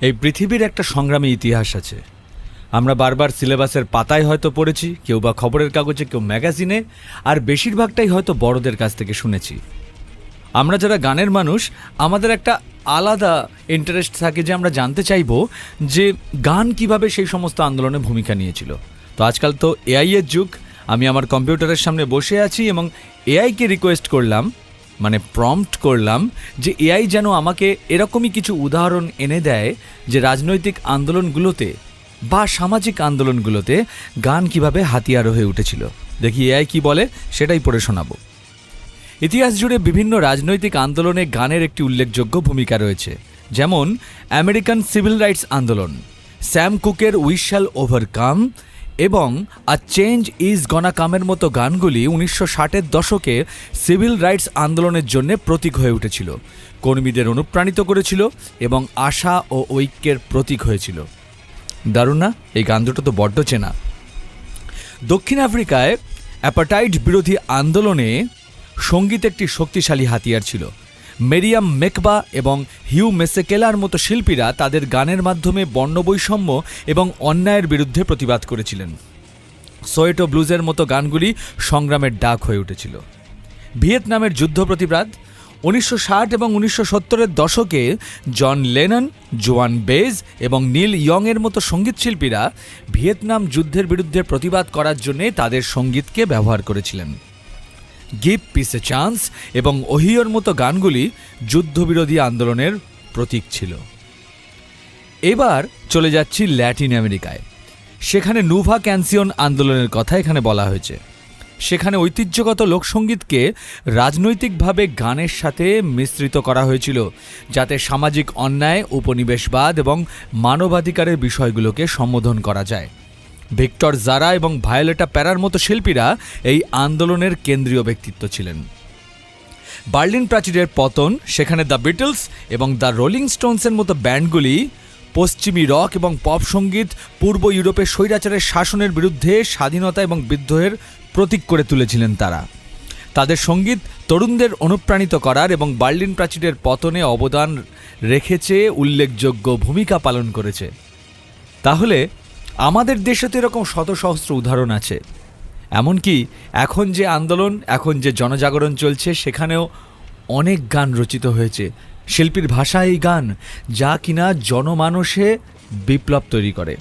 এই পৃথিবীর একটা সংগ্রামী ইতিহাস আছে। আমরা বারবার সিলেবাসের পাতায় হয়তো পড়েছি, কেউ বা খবরের কাগজে, কেউ ম্যাগাজিনে, আর বেশিরভাগটাই হয়তো বড়দের কাছ থেকে শুনেছি। আমরা যারা গানের মানুষ, আমাদের একটা আলাদা ইন্টারেস্ট থাকে যে আমরা জানতে চাইব যে গান কীভাবে সেই সমস্ত আন্দোলনে ভূমিকা নিয়েছিল। তো আজকাল তো এআই এর যুগ, আমি আমার কম্পিউটারের সামনে বসে আছি এবং এআইকে রিকোয়েস্ট করলাম মানে প্রম্পট করলাম যে এআই যেন আমাকে এরকমই কিছু উদাহরণ এনে দেয় যে রাজনৈতিক আন্দোলনগুলোতে বা সামাজিক আন্দোলনগুলোতে গান কীভাবে হাতিয়ার হয়ে উঠেছিল। দেখি এআই কি বলে? সেটাই পড়ে শোনাবো। ইতিহাস জুড়ে বিভিন্ন রাজনৈতিক আন্দোলনে গানের একটি উল্লেখযোগ্য ভূমিকা রয়েছে। যেমন আমেরিকান সিভিল রাইটস আন্দোলন স্যাম কুকের উইশ শ্যাল ওভারকাম এবং আ চেঞ্জ ইজ গনা কামের মতো গানগুলি উনিশশো ষাটের দশকে সিভিল রাইটস আন্দোলনের জন্য প্রতীক হয়ে উঠেছিল। কর্মীদের অনুপ্রাণিত করেছিল এবং আশা ও ঐক্যের প্রতীক হয়েছিল। দারুণ না? এই গান দুটো তো বড্ড চেনা। দক্ষিণ আফ্রিকায় অ্যাপাটাইট বিরোধী আন্দোলনে সংগীত একটি শক্তিশালী হাতিয়ার ছিল। মেরিয়াম মেকবা এবং হিউ মেসেকেলার মতো শিল্পীরা তাদের গানের মাধ্যমে বর্ণবৈষম্য এবং অন্যায়ের বিরুদ্ধে প্রতিবাদ করেছিলেন। সোয়েটো ব্লুজের মতো গানগুলি সংগ্রামের ডাক হয়ে উঠেছিল। ভিয়েতনামের যুদ্ধ প্রতিবাদ, উনিশশো ষাট এবং উনিশশো সত্তরের দশকে জন লেনন, জোয়ান বেজ এবং নীল ইয়ংয়ের মতো সঙ্গীতশিল্পীরা ভিয়েতনাম যুদ্ধের বিরুদ্ধে প্রতিবাদ করার জন্যে তাদের সঙ্গীতকে ব্যবহার করেছিলেন। গিভ পিস এ চান্স এবং ওহিওর মতো গানগুলি যুদ্ধবিরোধী আন্দোলনের প্রতীক ছিল। এবার চলে যাচ্ছি ল্যাটিন আমেরিকায়। সেখানে নুভা ক্যান্সিয়ন আন্দোলনের কথা এখানে বলা হয়েছে। সেখানে ঐতিহ্যগত লোকসঙ্গীতকে রাজনৈতিকভাবে গানের সাথে মিশ্রিত করা হয়েছিল, যাতে সামাজিক অন্যায়, উপনিবেশবাদ এবং মানবাধিকারের বিষয়গুলোকে সম্বোধন করা যায়। ভিক্টর জারা এবং ভায়োলেটা প্যারার মতো শিল্পীরা এই আন্দোলনের কেন্দ্রীয় ব্যক্তিত্ব ছিলেন। বার্লিন প্রাচীরের পতন, সেখানে দ্য বিটলস এবং দ্য রোলিং স্টোনসের মতো ব্যান্ডগুলি পশ্চিমী রক এবং পপ সংগীত, পূর্ব ইউরোপের স্বৈরাচারের শাসনের বিরুদ্ধে স্বাধীনতা এবং বিদ্রোহের প্রতীক করে তুলেছিলেন তারা। তাদের সংগীত তরুণদের অনুপ্রাণিত করার এবং বার্লিন প্রাচীরের পতনে অবদান রেখেছে উল্লেখযোগ্য ভূমিকা পালন করেছে। তাহলে আমাদের দেশে তো এরকম শত সহস্র উদাহরণ আছে। এমনকি এখন যে আন্দোলন, এখন যে জনজাগরণ চলছে, সেখানেও অনেক গান রচিত হয়েছে। শিল্পীর ভাষা এই গান, যা কিনা জনমানসে বিপ্লব তৈরি করে।